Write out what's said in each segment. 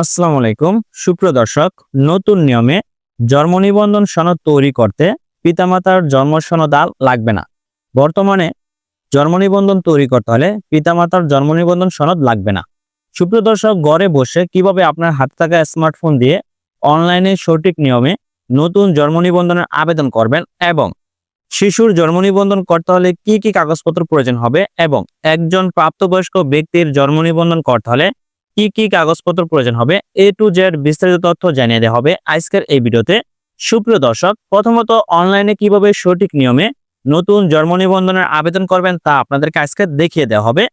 আসসালামু আলাইকুম। সুপ্রিয় দর্শক, নতুন নিয়মে জন্ম নিবন্ধন সনদ তৈরি করতে পিতামাতার জন্ম সনদ আর লাগবে না। বর্তমানে জন্ম নিবন্ধন তৈরি করতে হলে পিতামাতার জন্ম নিবন্ধন সনদ লাগবে না। সুপ্রিয় দর্শক, ঘরে বসে কীভাবে আপনার হাতে থাকা স্মার্টফোন দিয়ে অনলাইনে সঠিক নিয়মে নতুন জন্ম নিবন্ধনের আবেদন করবেন এবং শিশুর জন্ম নিবন্ধন করতে হলে কি কি কাগজপত্র প্রয়োজন হবে এবং একজন প্রাপ্তবয়স্ক ব্যক্তির জন্ম নিবন্ধন করতে হলে কি কি কাগজপত্র প্রয়োজন হবে? এ টু জেড বিস্তারিত তথ্য জানিয়ে দেওয়া হবে আজকের এই ভিডিওতে। সুপ্রিয় দর্শক, প্রথমত অনলাইনে কীভাবে সঠিক নিয়মে নতুন জন্ম নিবন্ধনের আবেদন করবেন তা আপনাদেরকে আজকে দেখিয়ে দেওয়া হবে।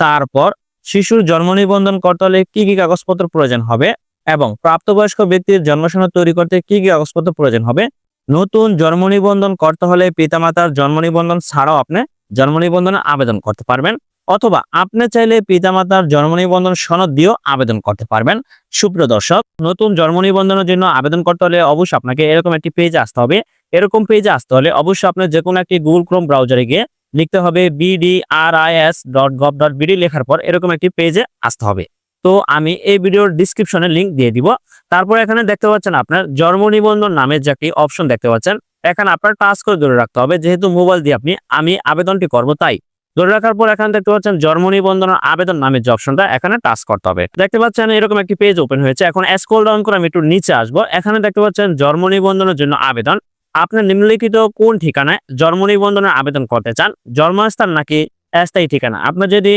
তারপর শিশুর জন্ম নিবন্ধন করতে হলে কি কি কাগজপত্র প্রয়োজন হবে এবং প্রাপ্তবয়স্ক ব্যক্তির জন্মসনদ তৈরি করতে কি কি কাগজপত্র প্রয়োজন হবে? নতুন জন্ম নিবন্ধন করতে হলে পিতামাতার জন্ম নিবন্ধন ছাড়াও আপনি জন্ম নিবন্ধনে আবেদন করতে পারবেন। অথবা আপনি চাইলে পিতামাতার জন্ম নিবন্ধন সনদ দিয়েও আবেদন করতে পারবেন। সুপ্রিয় দর্শক, নতুন জন্ম নিবন্ধনের জন্য আবেদন করতে হলে অবশ্যই আপনাকে এরকম একটি পেজে আসতে হবে। এরকম পেজে আসতে হলে অবশ্যই আপনার যে কোনো একটি গুগল ক্রোম ব্রাউজারে গিয়ে লিখতে হবে BDRIS dot gov dot BD লেখার পর এরকম একটি পেজে আসতে হবে। তো আমি এই ভিডিওর ডিসক্রিপশনে লিঙ্ক দিয়ে দিব। তারপর এখানে দেখতে পাচ্ছেন আপনার জন্ম নিবন্ধন নামের যে একটি অপশন দেখতে পাচ্ছেন। এখানে আপনার টাচ করে ধরে রাখতে হবে। যেহেতু মোবাইল দিয়ে আপনি আমি আবেদনটি করব তাই ধরে রাখার পর এখানে দেখতে পাচ্ছেন জন্ম নিবন্ধনের আবেদন নামের যে অপশনটা এখানে টাচ করতে হবে। দেখতে পাচ্ছেন এরকম একটি পেজ ওপেন হয়েছে। এখন স্ক্রল ডাউন করে আমি একটু নিচে আসব। এখানে দেখতে পাচ্ছেন জন্ম নিবন্ধনের জন্য আবেদন। আপনি নিম্নলিখিত কোন ঠিকানায় জন্ম নিবন্ধনের আবেদন করতে চান? জন্মস্থান নাকি স্থায়ী ঠিকানা? আপনি যদি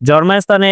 জন্মস্থানে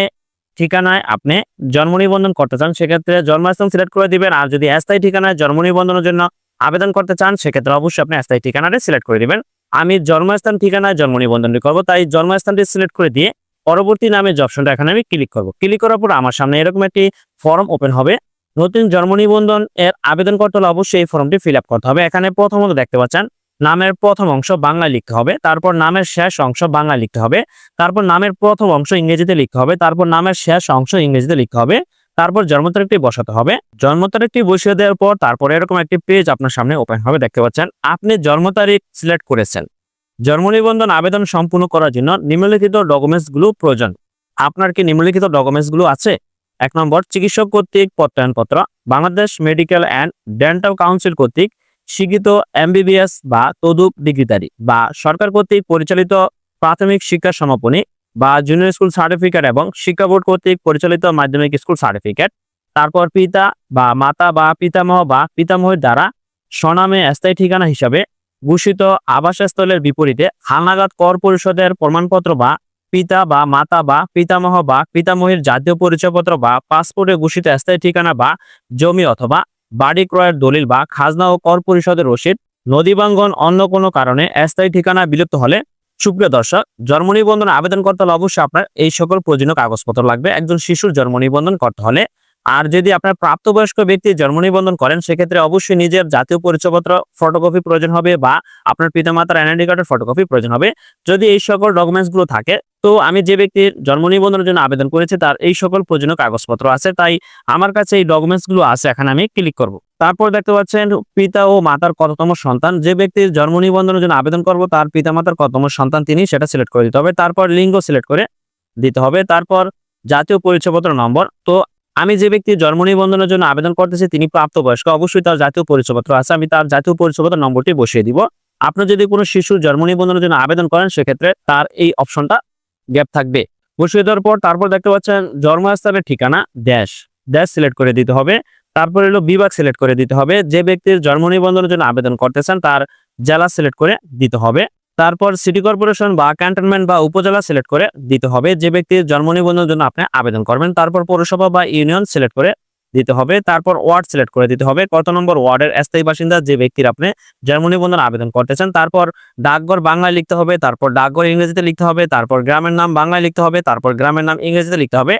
ঠিকানায় আপনি জন্ম নিবন্ধন করতে চান, সেক্ষেত্রে জন্মস্থান সিলেক্ট করে দিবেন। আর যদি স্থায়ী ঠিকানায় জন্ম নিবন্ধনের জন্য আবেদন করতে চান, সেক্ষেত্রে অবশ্যই আপনি স্থায়ী ঠিকানাটা সিলেক্ট করে দিবেন। আমি জন্মস্থান, ঠিকানায় জন্ম নিবন্ধনটি করব। তাই জন্মস্থানটি সিলেক্ট করে দিয়ে পরবর্তী নামে যে অপশনটা এখানে আমি ক্লিক করব। ক্লিক করার পর আমার সামনে এরকম একটি ফর্ম ওপেন হবে। নতুন জন্ম নিবন্ধন এর আবেদন করতে হলে অবশ্যই এই ফর্মটি ফিল করতে হবে। এখানে প্রথমত দেখতে পাচ্ছেন, নামের প্রথম অংশ বাংলায় লিখতে হবে। তারপর নামের শেষ অংশ বাংলায় লিখতে হবে। তারপর নামের প্রথম অংশ ইংরেজিতে লিখতে হবে। তারপর নামের শেষ অংশ ইংরেজিতে লিখতে হবে। তারপর জন্ম তারিখটি বসাতে হবে। জন্ম তারিখটি বসিয়ে দেওয়ার পর তারপরে এরকম একটি পেজ আপনার সামনে ওপেন হবে, দেখতে পাচ্ছেন। আপনি জন্ম তারিখ সিলেক্ট করেছেন। জন্ম নিবন্ধন আবেদন সম্পূর্ণ করার জন্য নিম্নলিখিত ডকুমেন্টসগুলো প্রয়োজন। আপনার কি নিম্নলিখিত ডকুমেন্টসগুলো আছে? এক নম্বর, চিকিৎসক কর্তৃক প্রত্যয়নপত্র, Bangladesh medical and dental council কর্তৃক স্বীকৃত এমবিবিএস বা তদুপ ডিগ্রিধারী বা সরকার কর্তৃক পরিচালিত প্রাথমিক শিক্ষা সমাপনী বা জুনিয়র স্কুল সার্টিফিকেট এবং শিক্ষা বোর্ড কর্তৃক পরিচালিত মাধ্যমিক স্কুল সার্টিফিকেট তারপর পিতা বা মাতা বা পিতামহ বা পিতামহের দ্বারা স্বনামে স্থায়ী ঠিকানা হিসাবে ঘোষিত আবাসস্থলের বিপরীতে হালনাগাদ কর পরিষদের প্রমাণপত্র বা পিতা বা মাতা বা পিতামহ বা পিতামহের জাতীয় পরিচয়পত্র বা পাসপোর্টে ঘোষিত স্থায়ী ঠিকানা বা জমি অথবা বাড়ি ক্রয়ের দলিল বা খাজনা ও কর পরিষদের রসিদ নদীবাঙ্গন অন্য কোনো কারণে স্থায়ী ঠিকানা বিলুপ্ত হলে সুপ্রিয় দর্শক, জন্ম নিবন্ধন আবেদন করতে হলে অবশ্যই আপনার এই সকল প্রয়োজনীয় কাগজপত্র লাগবে। একজন শিশুর জন্ম নিবন্ধন করতে হলে আর যদি আপনার প্রাপ্তবয়স্ক ব্যক্তি জন্ম নিবন্ধন করেন, সেক্ষেত্রে অবশ্যই নিজের জাতীয় পরিচয়পত্র ফটোকপি প্রয়োজন হবে বা আপনার পিতামাতার এনআইডি কার্ডের ফটোকপি প্রয়োজন হবে। যদি এই সকল ডকুমেন্টসগুলো থাকে তো আমি যে ব্যক্তির জন্ম নিবন্ধনের জন্য আবেদন করেছি, তার এই সকল প্রয়োজনীয় কাগজপত্র আছে, তাই আমার কাছে এই ডকুমেন্টসগুলো আছে, এখানে আমি ক্লিক করব। তারপর দেখতে পাচ্ছেন, পিতা ও মাতার কততম সন্তান, যে ব্যক্তির জন্ম নিবন্ধনের জন্য আবেদন করব, তার পিতামাতার কততম সন্তান, তিনি সেটা সিলেক্ট করে দিতে হবে, তারপর লিঙ্গ সিলেক্ট করে দিতে হবে, তারপর জাতীয় পরিচয়পত্র নম্বর। তো আমি যে ব্যক্তি জন্ম নিবন্ধনের জন্য আবেদন করতেছি, তিনি প্রাপ্তবয়স্ক, অবশ্যই তার জাতীয় পরিচয়পত্র আছে, আমি তার জাতীয় পরিচয়পত্র নম্বরটি বসিয়ে দিব। আপনি যদি কোনো শিশুর জন্ম নিবন্ধনের জন্য আবেদন করেন, সেক্ষেত্রে তার এই অপশনটা গ্যাপ থাকবে। বসিয়ে দেওয়ার পর তারপর দেখতে পাচ্ছেন জন্মস্থানের ঠিকানা ড্যাশ ড্যাশ সিলেক্ট করে দিতে হবে। তারপর হলো বিভাগ সিলেক্ট করে দিতে হবে। যে ব্যক্তির জন্ম নিবন্ধনের জন্য আবেদন করতেছেন তার জেলা সিলেক্ট করে দিতে হবে। তারপর সিটি কর্পোরেশন বা ক্যান্টনমেন্ট বা উপজেলা সিলেক্ট করে দিতে হবে। যে ব্যক্তির জন্ম নিবন্ধনের জন্য আপনি আবেদন করবেন, তারপর পৌরসভা বা ইউনিয়ন সিলেক্ট করে দিতে হবে। তারপর ওয়ার্ড সিলেক্ট করে দিতে হবে। কত নম্বর ওয়ার্ডের স্থায়ী বাসিন্দা যে ব্যক্তির আপনি জন্ম নিবন্ধন আবেদন করতেছেন, তারপর ডাকঘর বাংলায় লিখতে হবে, তারপর ডাকঘর ইংরেজিতে লিখতে হবে, তারপর গ্রামের নাম বাংলায় লিখতে হবে, তারপর গ্রামের নাম ইংরেজিতে লিখতে হবে,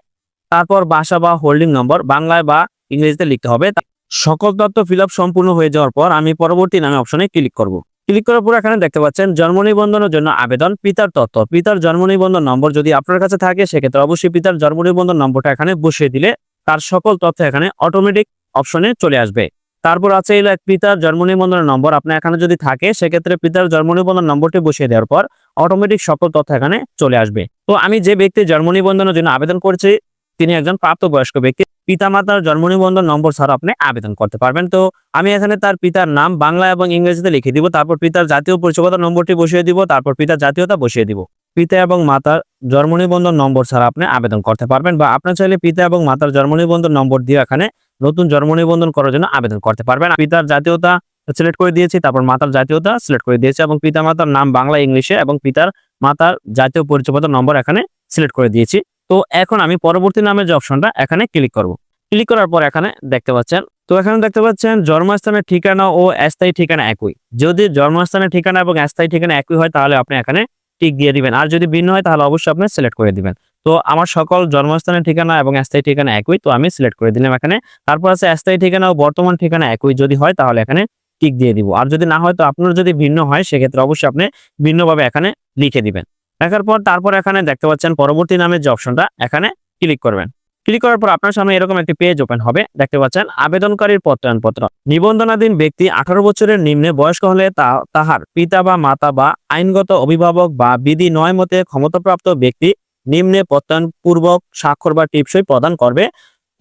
তারপর বাসা বা হোল্ডিং নম্বর বাংলায় বা ইংরেজিতে লিখতে হবে। সকল তথ্য ফিল সম্পূর্ণ হয়ে যাওয়ার পর আমি পরবর্তী নামে অপশনে ক্লিক করব। ক্লিক করার পর এখানে দেখতে পাচ্ছেন জন্ম নিবন্ধনের জন্য আবেদন পিতার তথ্য। পিতার জন্ম নিবন্ধন নম্বর যদি আপনার কাছে থাকে, সেক্ষেত্রে অবশ্যই পিতার জন্ম নিবন্ধন নম্বরটা এখানে বসিয়ে দিলে তার সকল তথ্য এখানে অটোমেটিক অপশনে চলে আসবে। তারপর আছে এলো এক পিতার জন্ম নিবন্ধনের নম্বর। আপনার এখানে যদি থাকে, সেক্ষেত্রে পিতার জন্ম নিবন্ধন নম্বরটি বসিয়ে দেওয়ার পর অটোমেটিক সকল তথ্য এখানে চলে আসবে। তো আমি যে ব্যক্তি জন্ম নিবন্ধনের জন্য আবেদন করছি, তিনি একজন প্রাপ্তবয়স্ক ব্যক্তি। পিতামাতার জন্ম নিবন্ধন নম্বর ছাড়া আপনি আবেদন করতে পারবেন। তো আমি এখানে তার পিতার নাম বাংলা এবং ইংরেজিতে লিখে দিব, তারপর পিতার জাতীয় পরিচয়পত্র নম্বরটি বসিয়ে দিব, তারপর পিতার জাতীয়তা বসিয়ে দিব। পিতা এবং মাতার জন্ম নিবন্ধন নম্বর ছাড়া আপনি আবেদন করতে পারবেন বা আপনার চাইলে পিতা এবং মাতার জন্ম নিবন্ধন নম্বর দিয়ে এখানে নতুন জন্ম নিবন্ধন করার জন্য আবেদন করতে পারবেন। পিতার জাতীয়তা সিলেক্ট করে দিয়েছি, তারপর মাতার জাতীয়তা সিলেক্ট করে দিয়েছি এবং পিতা মাতার নাম বাংলা, ইংলিশে এবং পিতার মাতার জাতীয় পরিচয়পত্র নম্বর এখানে সিলেক্ট করে দিয়েছি। তো এখন আমি পরবর্তী নামের যে অপশনটা এখানে ক্লিক করব। ক্লিক করার পর এখানে দেখতে পাচ্ছেন, তো এখানে দেখতে পাচ্ছেন জন্মস্থানের ঠিকানা ও স্থায়ী ঠিকানা একই। যদি জন্মস্থানের ঠিকানা এবং স্থায়ী ঠিকানা একই হয়, তাহলে আপনি এখানে টিক দিয়ে দিবেন। আর যদি ভিন্ন হয়, তাহলে অবশ্যই আপনি সিলেক্ট করে দিবেন। তো আমার সকল জন্মস্থানের ঠিকানা এবং স্থায়ী ঠিকানা একই, তো আমি সিলেক্ট করে দিলাম এখানে। তারপর আছে স্থায়ী ঠিকানা ও বর্তমান ঠিকানা একই, যদি হয় তাহলে এখানে টিক দিয়ে দিব। আর যদি না হয়, তো আপনার যদি ভিন্ন হয়, সেক্ষেত্রে অবশ্যই আপনি ভিন্নভাবে এখানে লিখে দিবেন। লেখার পর, তারপর এখানে দেখতে পাচ্ছেন, পরবর্তী নামের যে অপশনটা এখানে ক্লিক করবেন। ক্লিক করার পর আপনার সামনে এরকম একটি পেজ ওপেন হবে। দেখতে পাচ্ছেন, আবেদনকারীর প্রত্যয়নপত্র নিবন্ধনাধীন ব্যক্তি আঠারো বছরের নিম্নে বয়স্ক হলে তা- তাহার পিতা বা মাতা বা আইনগত অভিভাবক বা বিধি নয় মতে ক্ষমতাপ্রাপ্ত ব্যক্তি নিম্নে প্রত্যয়নপূর্বক স্বাক্ষর বা টিপসই প্রদান করবে।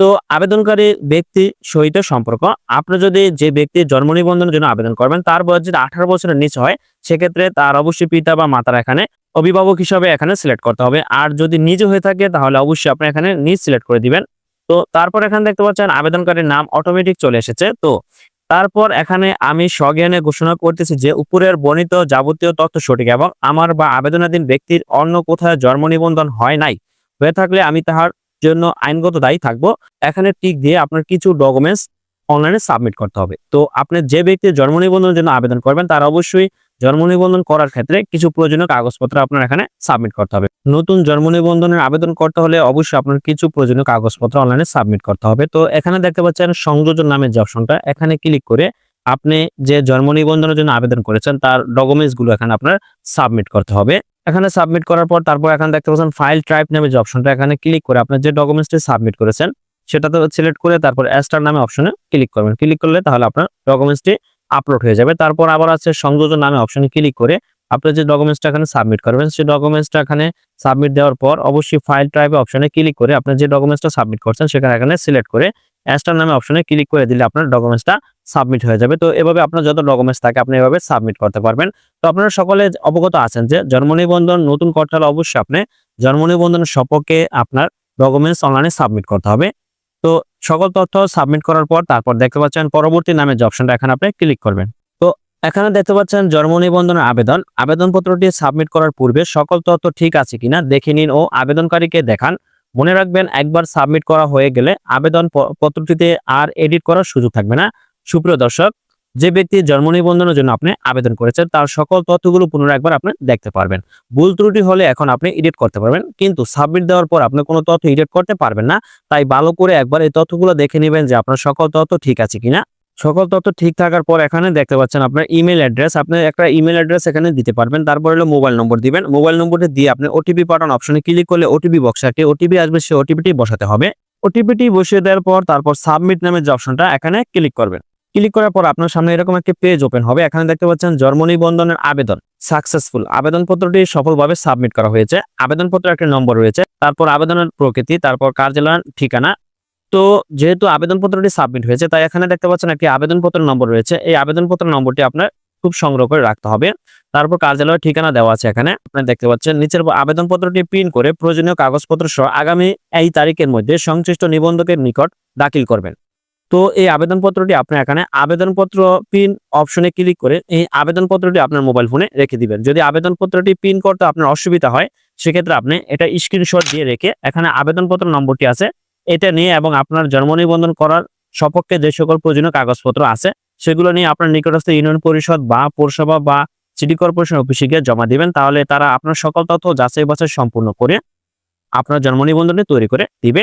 তো আবেদনকারী ব্যক্তি সহিত সম্পর্ক। আপনি যদি যে ব্যক্তি জন্ম নিবন্ধনের জন্য আবেদন করবেন, তার বয়স যদি আঠারো বছরের নিচে হয়, সেক্ষেত্রে তার অবশ্যই পিতা বা মাতার এখানে অভিভাবক হিসাবে এখানে সিলেক্ট করতে হবে। আর যদি নিজে হয়ে থাকে, তাহলে অবশ্যই আপনি এখানে নিজ সিলেক্ট করে দিবেন। তো তারপর এখানে দেখতে পাচ্ছেন, আবেদনকারীর নাম অটোমেটিক চলে এসেছে। তো তারপর এখানে আমি স্বজ্ঞানে ঘোষণা করতেছি যে, উপরের বর্ণিত যাবতীয় তথ্য সঠিক এবং আমার বা আবেদনাধীন ব্যক্তির অন্য কোথায় জন্ম নিবন্ধন হয় নাই, হয়ে থাকলে আমি তাহার জন্য আইনগত দায়ী থাকব। এখানে টিক দিয়ে আপনার কিছু ডকুমেন্টস অনলাইনে সাবমিট করতে হবে। তো আপনি যে ব্যক্তি জন্ম নিবন্ধনের জন্য আবেদন করবেন, তার অবশ্যই জন্ম নিবন্ধন করার ক্ষেত্রে কিছু প্রয়োজনীয় কাগজপত্র আপনার এখানে সাবমিট করতে হবে। নতুন জন্ম নিবন্ধনের আবেদন করতে হলে অবশ্যই আপনার কিছু প্রয়োজনীয় কাগজপত্র অনলাইনে সাবমিট করতে হবে। তো এখানে দেখতে পাচ্ছেন সংযোজন নামের যে অপশনটা এখানে ক্লিক করে আপনি যে জন্ম নিবন্ধনের জন্য আবেদন করেছেন, তার ডকুমেন্টসগুলো এখানে আপনার সাবমিট করতে হবে। এখানে সাবমিট করার পর তারপর এখানে দেখতে পাচ্ছেন ফাইল টাইপ নামে যে অপশনটা এখানে ক্লিক করে আপনার যে ডকুমেন্টসটি সাবমিট করেছেন সেটা তো সিলেক্ট করে তারপর অ্যাস্টার নামে অপশনে ক্লিক করবেন। ক্লিক করলে তাহলে আপনার ডকুমেন্টসটি আপলোড হয়ে যাবে। তারপর আবার আছে সংযোজন নামে অপশনে ক্লিক করে আপনি যে ডকুমেন্টসটা এখানে সাবমিট করবেন, সেই ডকুমেন্টসটা এখানে সাবমিট দেওয়ার পর অবশ্যই ফাইল টাইপে অপশনে ক্লিক করে আপনি যে ডকুমেন্টসটা সাবমিট করছেন, সেখানে এখানে সিলেক্ট করে অ্যাস্টার নামে অপশনে ক্লিক করে দিলে আপনার ডকুমেন্টসটা সাবমিট হয়ে যাবে। তো এভাবে আপনার যত ডকুমেন্টস থাকে আপনি এভাবে সাবমিট করতে পারবেন। তো আপনারা সকলে অবগত আছেন যে জন্ম নিবন্ধন, নতুন করতে হলে অবশ্যই আপনি জন্ম নিবন্ধনের সপক্ষে আপনার ডকুমেন্টস অনলাইনে সাবমিট করতে হবে। তো সকল তথ্য সাবমিট করার পর তারপর দেখতে পাচ্ছেন পরবর্তী নামে যে অপশনটা এখানে আপনি ক্লিক করবেন। তো এখানে দেখতে পাচ্ছেন জন্ম নিবন্ধনের আবেদন। আবেদনপত্রটি সাবমিট করার পূর্বে সকল তথ্য ঠিক আছে কিনা দেখে নিন ও আবেদনকারীকে দেখান। মনে রাখবেন একবার সাবমিট করা হয়ে গেলে আবেদন পত্রটিতে আর এডিট করার সুযোগ থাকবে না। সুপ্রিয় দর্শক, যে ব্যক্তি জন্ম নিবন্ধনের জন্য আপনি আবেদন করেছেন, তার সকল তথ্যগুলো পুনরায় একবার আপনি দেখতে পারবেন। ভুল ত্রুটি হলে এখন আপনি এডিট করতে পারবেন, কিন্তু সাবমিট দেওয়ার পর আপনি কোনো তথ্য এডিট করতে পারবেন না। তাই ভালো করে একবার এই তথ্যগুলো দেখে নেবেন যে আপনার সকল তথ্য ঠিক আছে কিনা। সকল তথ্য ঠিক থাকার পর এখানে দেখতে পাচ্ছেন আপনার ইমেল অ্যাড্রেস আপনি একটা ইমেল অ্যাড্রেস এখানে দিতে পারবেন। তারপর হলো মোবাইল নম্বর দিবেন। মোবাইল নম্বরটি দিয়ে আপনি ওটিপি পাঠান অপশনে ক্লিক করলে ওটিপি বক্সে একটি ওটিপি আসবে, সেই ওটিপিটি বসাতে হবে। ওটিপিটি বসিয়ে দেওয়ার পর তারপর সাবমিট নামের যে অপশনটা এখানে ক্লিক করবেন। ক্লিক করার পর আপনার সামনে এরকম একটি পেজ ওপেন হবে। এখানে দেখতে পাচ্ছেন জন্ম নিবন্ধনের আবেদন। সাকসেসফুল আবেদনপত্রটি সফলভাবে সাবমিট করা হয়েছে। আবেদনপত্রের একটি নম্বর রয়েছে। তারপর আবেদনের প্রকৃতি, তারপর কার্যালয়ের ঠিকানা তো যেহেতু আবেদনপত্রটি সাবমিট হয়েছে, তাই এখানে দেখতে পাচ্ছেন একটি আবেদনপত্র নম্বর রয়েছে। এই আবেদনপত্রের নম্বরটি আপনার খুব সংগ্রহ করে রাখতে হবে। তারপর কার্যালয়ের ঠিকানা দেওয়া আছে এখানে। আপনি দেখতে পাচ্ছেন, নিচের আবেদনপত্রটি প্রিন্ট করে প্রয়োজনীয় কাগজপত্র সহ আগামী এই তারিখের মধ্যে সংশ্লিষ্ট নিবন্ধকের নিকট দাখিল করবেন। তো এই আবেদনপত্রটি আপনি এখানে আবেদনপত্র পিন অপশনে ক্লিক করে এই আবেদনপত্রটি আপনার মোবাইল ফোনে রেখে দিবেন। যদি আবেদনপত্রটি পিন করতে আপনার অসুবিধা হয়, সেক্ষেত্রে আপনি এটা স্ক্রিনশট দিয়ে রেখে এখানে আবেদনপত্র নম্বরটি আছে এটা নিয়ে এবং আপনার জন্ম নিবন্ধন করার সপক্ষে যে সকল প্রয়োজনীয় কাগজপত্র আছে, সেগুলো নিয়ে আপনার নিকটস্থ ইউনিয়ন পরিষদ বা পৌরসভা বা সিটি কর্পোরেশন অফিসে গিয়ে জমা দিবেন। তাহলে তারা আপনার সকল তথ্য যাচাই বাছাই সম্পূর্ণ করে আপনার জন্ম নিবন্ধনে তৈরি করে দিবে।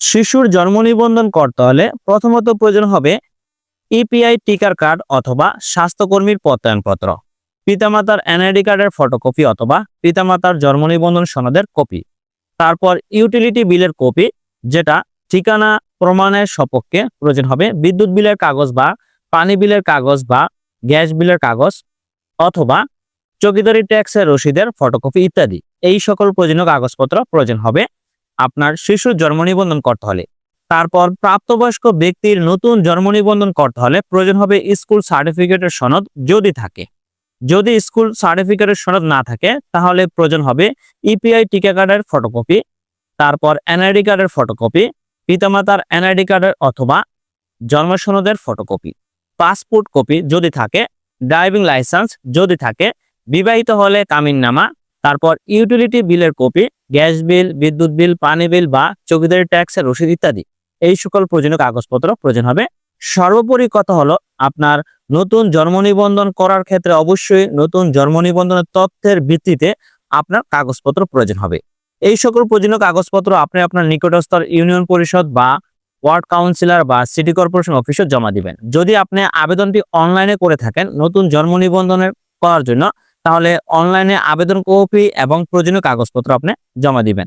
শিশুর জন্ম নিবন্ধন করতে হলে প্রথমত প্রয়োজন হবে ইপিআই টিকার কার্ড অথবা স্বাস্থ্যকর্মীর প্রত্যয়নপত্র, পিতামাতার এনআইডি কার্ডের ফটোকপি অথবা পিতামাতার জন্ম নিবন্ধন সনদের কপি, তারপর ইউটিলিটি বিলের কপি যেটা ঠিকানা প্রমাণের সপক্ষে প্রয়োজন হবে। বিদ্যুৎ বিলের কাগজ বা পানি বিলের কাগজ বা গ্যাস বিলের কাগজ অথবা চকিদারি ট্যাক্সের রসিদের ফটোকপি ইত্যাদি। এই সকল প্রয়োজনীয় কাগজপত্র প্রয়োজন হবে আপনার শিশুর জন্ম নিবন্ধন করতে হলে। তারপর প্রাপ্তবয়স্ক ব্যক্তির নতুন জন্ম নিবন্ধন করতে হলে প্রয়োজন হবে স্কুল সার্টিফিকেটের সনদ যদি থাকে। যদি স্কুল সার্টিফিকেটের সনদ না থাকে, তাহলে প্রয়োজন হবে ইপিআই টিকা কার্ডের ফটোকপি তারপর এনআইডি কার্ডের ফটোকপি পিতামাতার এনআইডি কার্ডের অথবা জন্ম সনদের ফটোকপি পাসপোর্ট কপি যদি থাকে ড্রাইভিং লাইসেন্স যদি থাকে, বিবাহিত হলে কামিননামা তারপর ইউটিলিটি বিলের কপি গ্যাস বিল বিদ্যুৎ বিল পানি বিল বা চৌকিদারি ট্যাক্সের রসিদ ইত্যাদি। এই সকল প্রয়োজনীয় কাগজপত্র প্রয়োজন হবে। সর্বোপরি কথা হলো আপনার নতুন জন্ম নিবন্ধন করার ক্ষেত্রে অবশ্যই নতুন জন্ম নিবন্ধনের তথ্যের ভিত্তিতে আপনার কাগজপত্র প্রয়োজন হবে। এই সকল প্রয়োজনীয় কাগজপত্র আপনি আপনার নিকটস্থ ইউনিয়ন পরিষদ বা ওয়ার্ড কাউন্সিলর বা সিটি কর্পোরেশন অফিসে জমা দিবেন। যদি আপনি আবেদনটি অনলাইনে করে থাকেন নতুন জন্ম নিবন্ধনের করার জন্য, তাহলে অনলাইনে আবেদন কপি এবং প্রয়োজনীয় কাগজপত্র আপনি জমা দিবেন।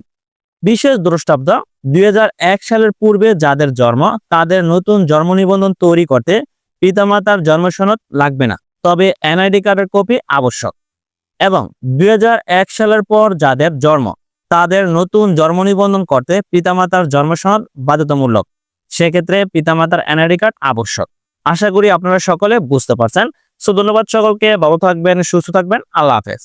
বিশেষ দ্রষ্টাব্দ দুই হাজার এক সালের পূর্বে যাদের জন্ম, তাদের নতুন জন্ম নিবন্ধন তৈরি করতে পিতামাতার জন্ম সনদ লাগবে না, তবে এনআইডি কার্ডের কপি আবশ্যক। এবং দুই হাজার এক সালের পর যাদের জন্ম তাদের নতুন জন্ম নিবন্ধন করতে পিতামাতার জন্ম সনদ বাধ্যতামূলক। সেক্ষেত্রে পিতামাতার এনআইডি কার্ড আবশ্যক। আশা করি আপনারা সকলে বুঝতে পারছেন। সো ধন্যবাদ সকলকে, ভালো থাকবেন, সুস্থ থাকবেন। আল্লাহ হাফেজ।